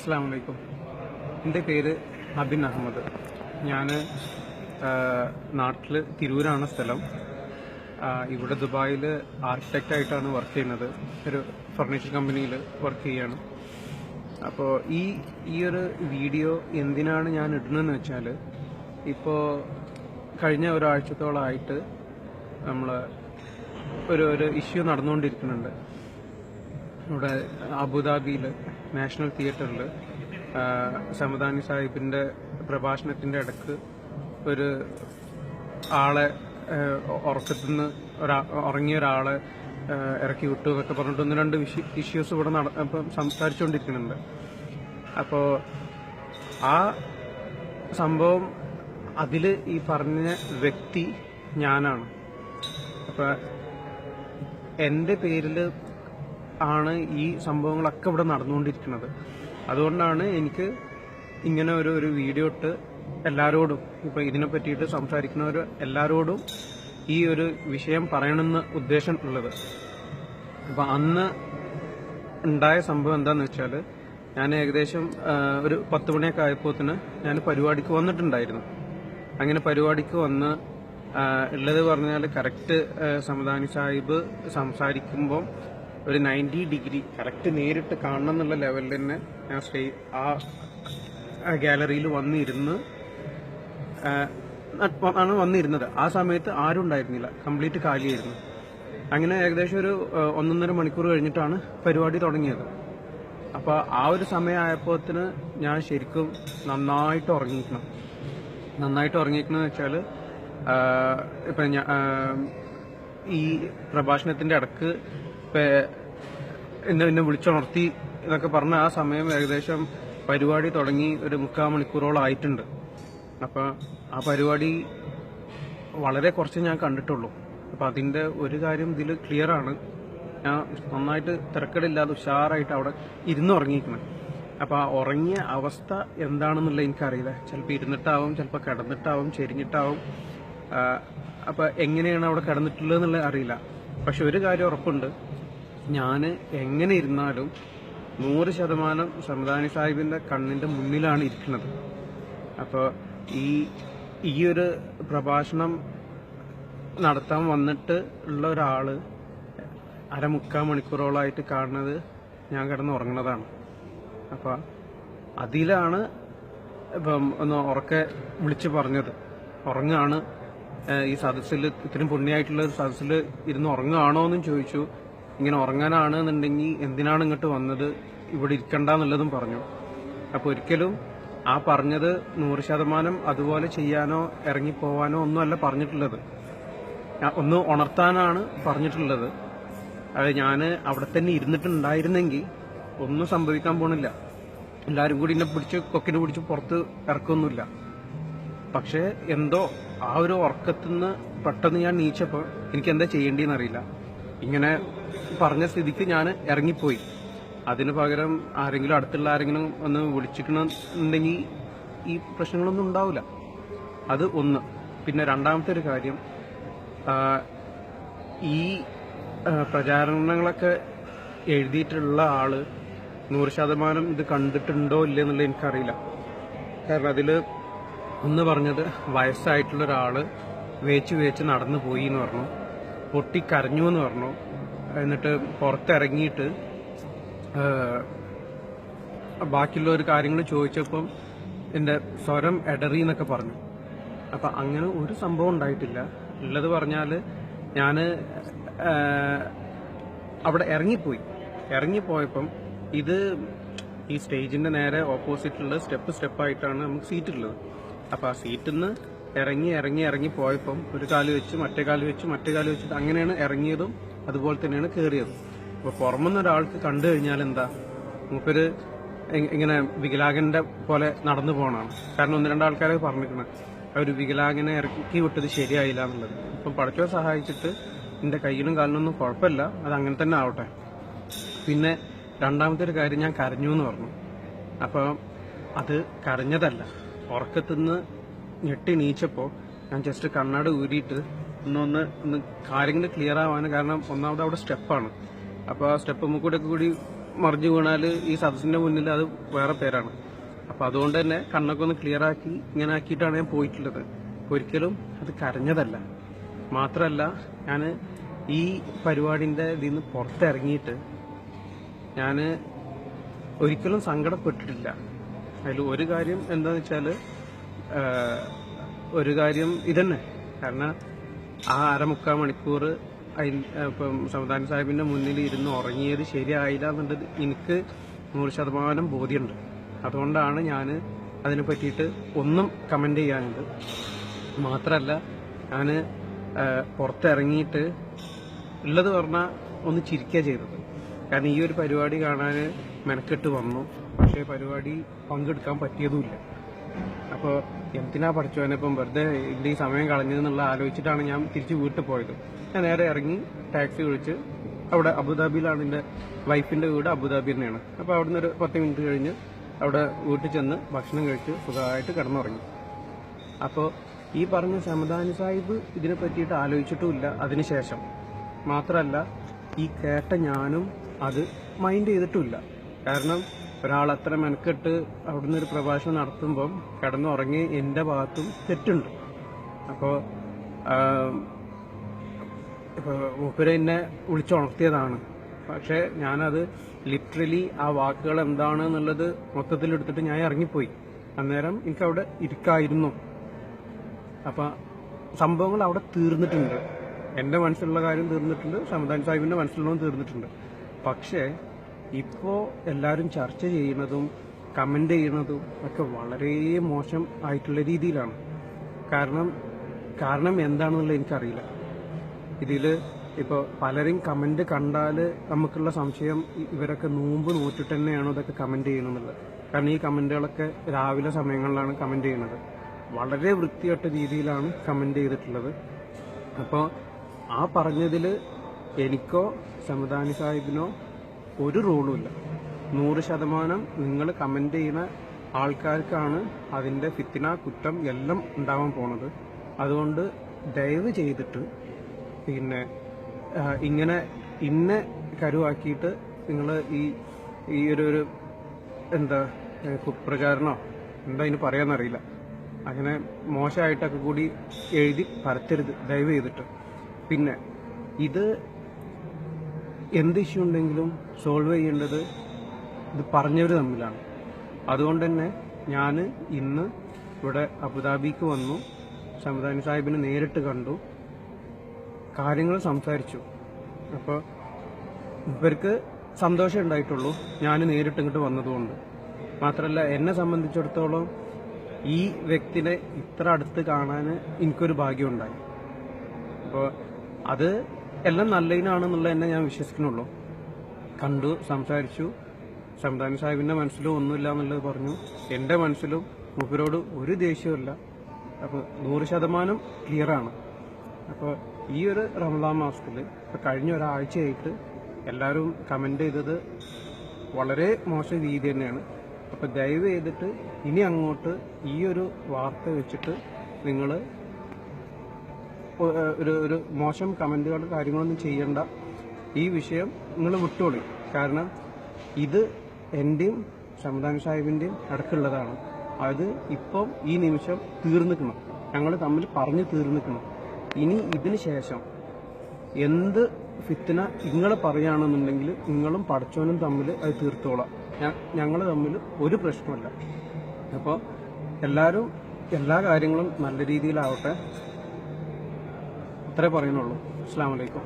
അസ്സാം വലൈക്കും എന്റെ പേര് അബിൻ അഹമ്മദ്. ഞാൻ നാട്ടിൽ തിരൂരാണ് സ്ഥലം. ഇവിടെ ദുബായിൽ ആർക്കിടെക്റ്റായിട്ടാണ് വർക്ക് ചെയ്യുന്നത്. ഒരു ഫർണിച്ചർ കമ്പനിയിൽ വർക്ക് ചെയ്യാണ്. അപ്പോൾ ഈ ഈ ഒരു വീഡിയോ എന്തിനാണ് ഞാൻ ഇടുന്നതെന്ന് വെച്ചാൽ ഇപ്പോൾ കഴിഞ്ഞ ഒരാഴ്ചത്തോളമായിട്ട് നമ്മൾ ഒരു ഒരു ഇഷ്യൂ നടന്നുകൊണ്ടിരിക്കുന്നുണ്ട്. ഇവിടെ അബുദാബിയിൽ നാഷണൽ തിയേറ്ററിൽ സമദാനി സാഹിബിന്റെ പ്രഭാഷണത്തിന്റെ ഇടയ്ക്ക് ഒരു ആളെ ഉറക്കത്തു നിന്ന് ഒരാ ഉറങ്ങിയ ഒരാളെ ഇറക്കി വിട്ടു എന്നൊക്കെ പറഞ്ഞിട്ട് ഒന്ന് രണ്ട് ഇഷ്യൂസ് ഇവിടെ നട ഇപ്പം സംസാരിച്ചുകൊണ്ടിരിക്കുന്നുണ്ട് അപ്പോൾ ആ സംഭവം അതിൽ ഈ പറഞ്ഞ വ്യക്തി ഞാനാണ്. അപ്പം എന്റെ പേരിൽ ആണ് ഈ സംഭവങ്ങളൊക്കെ ഇവിടെ നടന്നുകൊണ്ടിരിക്കുന്നത്. അതുകൊണ്ടാണ് എനിക്ക് ഇങ്ങനെ ഒരു ഒരു വീഡിയോ ഇട്ട് എല്ലാവരോടും ഇപ്പൊ ഇതിനെ പറ്റിയിട്ട് സംസാരിക്കുന്നവർ എല്ലാവരോടും ഈ ഒരു വിഷയം പറയണമെന്ന് ഉദ്ദേശം ഉള്ളത്. അപ്പൊ അന്ന് ഉണ്ടായ സംഭവം എന്താന്ന് വെച്ചാൽ ഞാൻ ഏകദേശം ഒരു പത്ത് മണിയൊക്കെ ആയപ്പോത്തിന് ഞാൻ പരിപാടിക്ക് വന്നിട്ടുണ്ടായിരുന്നു. അങ്ങനെ പരിപാടിക്ക് വന്ന് ഉള്ളത് പറഞ്ഞാൽ കറക്റ്റ് സമദാനി സാഹിബ് സംസാരിക്കുമ്പോൾ ഒരു നയന്റി ഡിഗ്രി കറക്റ്റ് നേരിട്ട് കാണണം എന്നുള്ള ലെവലിൽ തന്നെ ഞാൻ സ്റ്റേ ആ ഗാലറിയിൽ വന്നിരുന്ന് ആണ് വന്നിരുന്നത്. ആ സമയത്ത് ആരും ഉണ്ടായിരുന്നില്ല. കംപ്ലീറ്റ് കാലിയായിരുന്നു. അങ്ങനെ ഏകദേശം ഒരു ഒന്നൊന്നര മണിക്കൂർ കഴിഞ്ഞിട്ടാണ് പരിപാടി തുടങ്ങിയത്. അപ്പോൾ ആ ഒരു സമയമായപ്പോത്തിന് ഞാൻ ശരിക്കും നന്നായിട്ട് ഉറങ്ങിക്കണം നന്നായിട്ട് ഉറങ്ങിക്കണെന്ന് വെച്ചാൽ ഇപ്പൊ ഈ പ്രഭാഷണത്തിന്റെ ഇടയ്ക്ക് എന്നെ എന്നെ വിളിച്ചുണർത്തി എന്നൊക്കെ പറഞ്ഞ ആ സമയം ഏകദേശം പരിപാടി തുടങ്ങി ഒരു മുക്കാൽ മണിക്കൂറോളം ആയിട്ടുണ്ട്. അപ്പം ആ പരിപാടി വളരെ കുറച്ച് ഞാൻ കണ്ടിട്ടുള്ളൂ. അപ്പം അതിന്റെ ഒരു കാര്യം ഇതിൽ ക്ലിയർ ആണ്. ഞാൻ നന്നായിട്ട് തിരക്കടില്ലാതെ ഉഷാറായിട്ട് അവിടെ ഇരുന്ന് ഉറങ്ങിയിരിക്കണം അപ്പം ആ ഉറങ്ങിയ അവസ്ഥ എന്താണെന്നുള്ളത് എനിക്കറിയില്ല. ചിലപ്പോൾ ഇരുന്നിട്ടാവും ചിലപ്പോൾ കിടന്നിട്ടാവും ചെരിഞ്ഞിട്ടാവും. അപ്പം എങ്ങനെയാണ് അവിടെ കിടന്നിട്ടുള്ളത് എന്നുള്ളത് അറിയില്ല. പക്ഷെ ഒരു കാര്യം ഉറപ്പുണ്ട്. ഞാൻ എങ്ങനെ ഇരുന്നാലും നൂറ് ശതമാനം സമദാനി സാഹിബിന്റെ കണ്ണിന്റെ മുന്നിലാണ് ഇരിക്കുന്നത്. അപ്പോൾ ഈ ഈ ഒരു പ്രഭാഷണം നടത്താൻ വന്നിട്ട് ഉള്ള ഒരാൾ അരമുക്കാൽ മണിക്കൂറോളായിട്ട് കാണുന്നത് ഞാൻ കിടന്ന് ഉറങ്ങുന്നതാണ്. അപ്പോൾ അതിലാണ് ഇപ്പം ഒന്ന് ഉറക്കെ വിളിച്ചു പറഞ്ഞത്. ഉറങ്ങാണ് ഈ സദസ്സിൽ ഇത്രയും പുണ്യമായിട്ടുള്ള സദസ്സിൽ ഇരുന്ന് ഉറങ്ങുകയാണോ എന്നും ചോദിച്ചു. ഇങ്ങനെ ഉറങ്ങാനാണ് എന്നുണ്ടെങ്കിൽ എന്തിനാണ് ഇങ്ങോട്ട് വന്നത്? ഇവിടെ ഇരിക്കണ്ട എന്നുള്ളതും പറഞ്ഞു. അപ്പൊ ഒരിക്കലും ആ പറഞ്ഞത് നൂറ് ശതമാനം അതുപോലെ ചെയ്യാനോ ഇറങ്ങിപ്പോവാനോ ഒന്നുമല്ല പറഞ്ഞിട്ടുള്ളത്. ഒന്ന് ഉണർത്താനാണ് പറഞ്ഞിട്ടുള്ളത്. അത് ഞാൻ അവിടെ തന്നെ ഇരുന്നിട്ടുണ്ടായിരുന്നെങ്കിൽ ഒന്നും സംഭവിക്കാൻ പോണില്ല. എല്ലാവരും കൂടി എന്നെ പിടിച്ച് കൊക്കിനെ പിടിച്ച് പുറത്ത് ഇറക്കൊന്നുമില്ല. പക്ഷേ എന്തോ ആ ഒരു ഉറക്കത്തുനിന്ന് പെട്ടെന്ന് ഞാൻ നീച്ചപ്പോൾ എനിക്ക് എന്താ ചെയ്യേണ്ടിയെന്ന് അറിയില്ല ഇങ്ങനെ പറഞ്ഞ സ്ഥിതിക്ക് ഞാൻ ഇറങ്ങിപ്പോയി. അതിന് പകരം ആരെങ്കിലും അടുത്തുള്ള ആരെങ്കിലും ഒന്ന് വിളിച്ചിട്ടുണ്ടെങ്കിൽ ഈ പ്രശ്നങ്ങളൊന്നും ഉണ്ടാവില്ല. അത് ഒന്ന്. പിന്നെ രണ്ടാമത്തെ ഒരു കാര്യം ഈ പ്രചാരണങ്ങളൊക്കെ എഴുതിയിട്ടുള്ള ആൾ നൂറ് ശതമാനം ഇത് കണ്ടിട്ടുണ്ടോ ഇല്ലേ എന്നുള്ളത് എനിക്കറിയില്ല. കാരണം അതിൽ ഒന്ന് പറഞ്ഞത് വയസ്സായിട്ടുള്ള ഒരാൾ വേച്ച് വേച്ച് നടന്നു പോയി എന്ന് പറഞ്ഞു. പൊട്ടിക്കരഞ്ഞു എന്ന് പറഞ്ഞു. എന്നിട്ട് പുറത്തിറങ്ങിയിട്ട് ബാക്കിയുള്ള ഒരു കാര്യങ്ങൾ ചോദിച്ചപ്പം എന്റെ സ്വരം എടറി എന്നൊക്കെ പറഞ്ഞു. അപ്പൊ അങ്ങനെ ഒരു സംഭവം ഉണ്ടായിട്ടില്ല. ഉള്ളത് പറഞ്ഞാൽ ഞാൻ ആ, അവിടെ ഇറങ്ങിപ്പോയി. ഇറങ്ങിപ്പോയപ്പം ഇത് ഈ സ്റ്റേജിന്റെ നേരെ ഓപ്പോസിറ്റുള്ള സ്റ്റെപ്പ് സ്റ്റെപ്പായിട്ടാണ് നമുക്ക് സീറ്റുള്ളത്. അപ്പോൾ അപ്പൊ ആ സീറ്റിൽ നിന്ന് ഇറങ്ങി ഇറങ്ങി ഇറങ്ങി പോയപ്പം ഒരു കാൽ വെച്ച് മറ്റേ കാൽ വെച്ച് മറ്റേ കാൽ വെച്ചിട്ട് അങ്ങനെയാണ് ഇറങ്ങിയതും അതുപോലെ തന്നെയാണ് കയറിയതും. അപ്പൊ പുറമെന്ന് ഒരാൾക്ക് കണ്ടു കഴിഞ്ഞാൽ എന്താ മൂപ്പര് ഇങ്ങനെ വികലാംഗന്റെ പോലെ നടന്നു പോകണമാണ് കാരണം ഒന്ന് രണ്ട് ആൾക്കാരെ പറഞ്ഞിരിക്കുന്നത് ആ ഒരു വികലാംഗനെ ഇറക്കി വിട്ടത് ശരിയായില്ല എന്നുള്ളത്. ഇപ്പം പഠിച്ചോ സഹായിച്ചിട്ട് എന്റെ കയ്യിലും കാലിനൊന്നും കുഴപ്പമില്ല അത് അങ്ങനെ തന്നെ ആവട്ടെ. പിന്നെ രണ്ടാമത്തെ ഒരു കാര്യം ഞാൻ കരഞ്ഞു എന്ന് പറഞ്ഞു. അപ്പോൾ അത് കരഞ്ഞതല്ല ഉറക്കത്തുനിന്ന് ഞെട്ടി നീച്ചപ്പോൾ ഞാൻ ജസ്റ്റ് കണ്ണാട് ഊരിയിട്ട് ഒന്നൊന്ന് ഒന്ന് കാര്യങ്ങൾ ക്ലിയർ ആവാൻ കാരണം ഒന്നാമത് അവിടെ സ്റ്റെപ്പാണ്. അപ്പോൾ ആ സ്റ്റെപ്പ് മുക്കൂടെ കൂടി മറിഞ്ഞു വീണാൽ ഈ സദസ്സിന്റെ മുന്നിൽ അത് വേറെ പേരാണ്. അപ്പോൾ അതുകൊണ്ട് തന്നെ കണ്ണൊക്കെ ഒന്ന് ക്ലിയർ ആക്കി ഇങ്ങനെ ആക്കിയിട്ടാണ് ഞാൻ പോയിട്ടുള്ളത്. ഒരിക്കലും അത് കരഞ്ഞതല്ല. മാത്രമല്ല ഞാൻ ഈ പരിപാടിന്റെ ഇതിൽ നിന്ന് പുറത്തിറങ്ങിയിട്ട് ഞാൻ ഒരിക്കലും സങ്കടപ്പെട്ടിട്ടില്ല. അതിൽ ഒരു കാര്യം എന്താണെന്ന് വെച്ചാൽ ആഹ്, ഒരു കാര്യം ഇതന്നെ. കാരണം ആ അരമുക്കാൽ മണിക്കൂർ അതിൽ ഇപ്പം സംവിധാന സാഹിബിന്റെ മുന്നിൽ ഇരുന്ന് ഉറങ്ങിയത് ശരിയായില്ല എന്നുള്ളത് എനിക്ക് നൂറ് ശതമാനം ബോധ്യമുണ്ട്. അതുകൊണ്ടാണ് ഞാൻ അതിനെ പറ്റിയിട്ട് ഒന്നും കമന്റ് ചെയ്യാനുണ്ട് മാത്രമല്ല ഞാൻ പുറത്തിറങ്ങിയിട്ട് ഉള്ളത് പറഞ്ഞാൽ ഒന്ന് ചിരിക്കുക ചെയ്തത്. കാരണം ഈ ഒരു പരിപാടി കാണാൻ മെനക്കെട്ട് വന്നു. പക്ഷേ പരിപാടി പങ്കെടുക്കാൻ പറ്റിയതുമില്ല അപ്പോൾ എന്തിനാ പഠിച്ചോനെ ഇപ്പം വെറുതെ ഇതിൽ സമയം കളഞ്ഞതെന്നുള്ള ആലോചിച്ചിട്ടാണ് ഞാൻ തിരിച്ച് വീട്ടിൽ പോയത്. ഞാൻ നേരെ ഇറങ്ങി ടാക്സി വിളിച്ച് അവിടെ അബുദാബിയിലാണ് എന്റെ വൈഫിന്റെ വീട് അബുദാബി തന്നെയാണ് അപ്പോൾ നിന്ന് ഒരു പത്ത് മിനിറ്റ് കഴിഞ്ഞ് അവിടെ വീട്ടിൽ ചെന്ന് ഭക്ഷണം കഴിച്ച് സുഖമായിട്ട് കിടന്നുറങ്ങി. അപ്പോൾ ഈ പറഞ്ഞ സമദാനി സാഹിബ് ഇതിനെ പറ്റിയിട്ട് ആലോചിച്ചിട്ടുമില്ല അതിനുശേഷം. മാത്രമല്ല ഈ കേട്ട ഞാനും അത് മൈൻഡ് ചെയ്തിട്ടുമില്ല. കാരണം ഒരാൾ അത്ര മെനക്കെട്ട് അവിടുന്ന് ഒരു പ്രഭാഷണം നടത്തുമ്പം കിടന്നുറങ്ങി എന്റെ ഭാഗത്തും തെറ്റുണ്ട്. അപ്പോൾ മൂപ്പര് എന്നെ വിളിച്ചുണർത്തിയതാണ്. പക്ഷേ ഞാനത് ലിറ്ററലി ആ വാക്കുകൾ എന്താണ് എന്നുള്ളത് മൊത്തത്തിൽ എടുത്തിട്ട് ഞാൻ ഇറങ്ങിപ്പോയി. അന്നേരം എനിക്ക് അവിടെ ഇരിക്കായിരുന്നു. അപ്പൊ സംഭവങ്ങൾ അവിടെ തീർന്നിട്ടുണ്ട്. എന്റെ മനസ്സിലുള്ള കാര്യം തീർന്നിട്ടുണ്ട് സമദാൻ സാഹിബിന്റെ മനസ്സിലുള്ളതും തീർന്നിട്ടുണ്ട്. പക്ഷേ ഇപ്പോ എല്ലാവരും ചർച്ച ചെയ്യുന്നതും കമന്റ് ചെയ്യുന്നതും ഒക്കെ വളരെ മോശം ആയിട്ടുള്ള രീതിയിലാണ്. കാരണം കാരണം എന്താണെന്നുള്ളത് എനിക്കറിയില്ല. ഇതിൽ ഇപ്പൊ പലരും കമന്റ് കണ്ടാൽ നമുക്കുള്ള സംശയം ഇവരൊക്കെ നോമ്പ് നോറ്റിട്ട് തന്നെയാണോ ഇതൊക്കെ കമന്റ് ചെയ്യണമെന്നുള്ളത് കാരണം ഈ കമന്റുകളൊക്കെ രാവിലെ സമയങ്ങളിലാണ് കമന്റ് ചെയ്യുന്നത്. വളരെ വൃത്തികെട്ട രീതിയിലാണ് കമന്റ് ചെയ്തിട്ടുള്ളത്. അപ്പോൾ ആ പറഞ്ഞതിൽ എനിക്കോ സമദാനി സാഹിബിനോ ഒരു റൂളും ഇല്ല നൂറ് ശതമാനം നിങ്ങൾ കമന്റ് ചെയ്യുന്ന ആൾക്കാർക്കാണ് അതിന്റെ ഫിത്തിന കുറ്റം എല്ലാം ഉണ്ടാവാൻ പോണത്. അതുകൊണ്ട് ദയവ് ചെയ്തിട്ട് പിന്നെ ഇങ്ങനെ ഇന്ന കരുവാക്കിയിട്ട് നിങ്ങൾ ഈ ഈ ഒരു ഒരു എന്താ കുപ്രചാരണോ എന്താ ഇനി പറയാന്നറിയില്ല. അങ്ങനെ മോശമായിട്ടൊക്കെ കൂടി എഴുതി പരത്തരുത്. ദയവ് ചെയ്തിട്ട്. പിന്നെ ഇത് എന്ത് ഇഷ്യൂ ഉണ്ടെങ്കിലും സോൾവ് ചെയ്യേണ്ടത് ഇത് പറഞ്ഞവർ തമ്മിലാണ്. അതുകൊണ്ട് തന്നെ ഞാൻ ഇന്ന് ഇവിടെ അബുദാബിക്ക് വന്നു സംവിധാനി സാഹിബിനെ നേരിട്ട് കണ്ടു കാര്യങ്ങൾ സംസാരിച്ചു. അപ്പോൾ ഇവർക്ക് സന്തോഷം ഉണ്ടായിട്ടുള്ളൂ ഞാൻ നേരിട്ട് ഇങ്ങോട്ട് വന്നതുകൊണ്ട്. മാത്രമല്ല എന്നെ സംബന്ധിച്ചിടത്തോളം ഈ വ്യക്തിനെ ഇത്ര അടുത്ത് കാണാൻ എനിക്കൊരു ഭാഗ്യമുണ്ടായി. അപ്പോൾ അത് എല്ലാം നല്ലതിനാണെന്നുള്ള തന്നെ ഞാൻ വിശ്വസിക്കുന്നുള്ളൂ. കണ്ടു സംസാരിച്ചു. സംവിധാന സാഹിബിന്റെ മനസ്സിലും ഒന്നുമില്ല എന്നുള്ളത് പറഞ്ഞു. എന്റെ മനസ്സിലും മൂപ്പരോട് ഒരു ദേഷ്യമില്ല അപ്പോൾ നൂറ് ശതമാനം ക്ലിയറാണ് അപ്പോൾ ഈ ഒരു റമദാൻ മാസത്തിൽ ഇപ്പോൾ കഴിഞ്ഞ ഒരാഴ്ചയായിട്ട് എല്ലാവരും കമന്റ് ചെയ്തത് വളരെ മോശം രീതി തന്നെയാണ്. അപ്പോൾ ദയവ് ചെയ്തിട്ട് ഇനി അങ്ങോട്ട് ഈ ഒരു വാർത്ത വെച്ചിട്ട് നിങ്ങൾ ഒരു ഒരു മോശം കമന്റുകളും കാര്യങ്ങളൊന്നും ചെയ്യണ്ട. ഈ വിഷയം നിങ്ങൾ വിട്ടോളി. കാരണം ഇത് എന്റെയും സംവിധാന സാഹിബിന്റെയും അടക്കമുള്ളതാണ് അത് ഇപ്പം ഈ നിമിഷം തീർന്നിക്കണം. ഞങ്ങൾ തമ്മിൽ പറഞ്ഞു തീർന്നിക്കണം. ഇനി ഇതിന് ശേഷം എന്ത് ഫിത്തിന നിങ്ങൾ പറയുകയാണെന്നുണ്ടെങ്കിൽ നിങ്ങളും പഠിച്ചവനും തമ്മിൽ അത് തീർത്തോളാം. ഞങ്ങൾ തമ്മിൽ ഒരു പ്രശ്നമല്ല അപ്പോൾ എല്ലാവരും എല്ലാ കാര്യങ്ങളും നല്ല രീതിയിലാവട്ടെ. അത്രേ പറയുന്നുള്ളൂ. അസ്സാം വലൈക്കും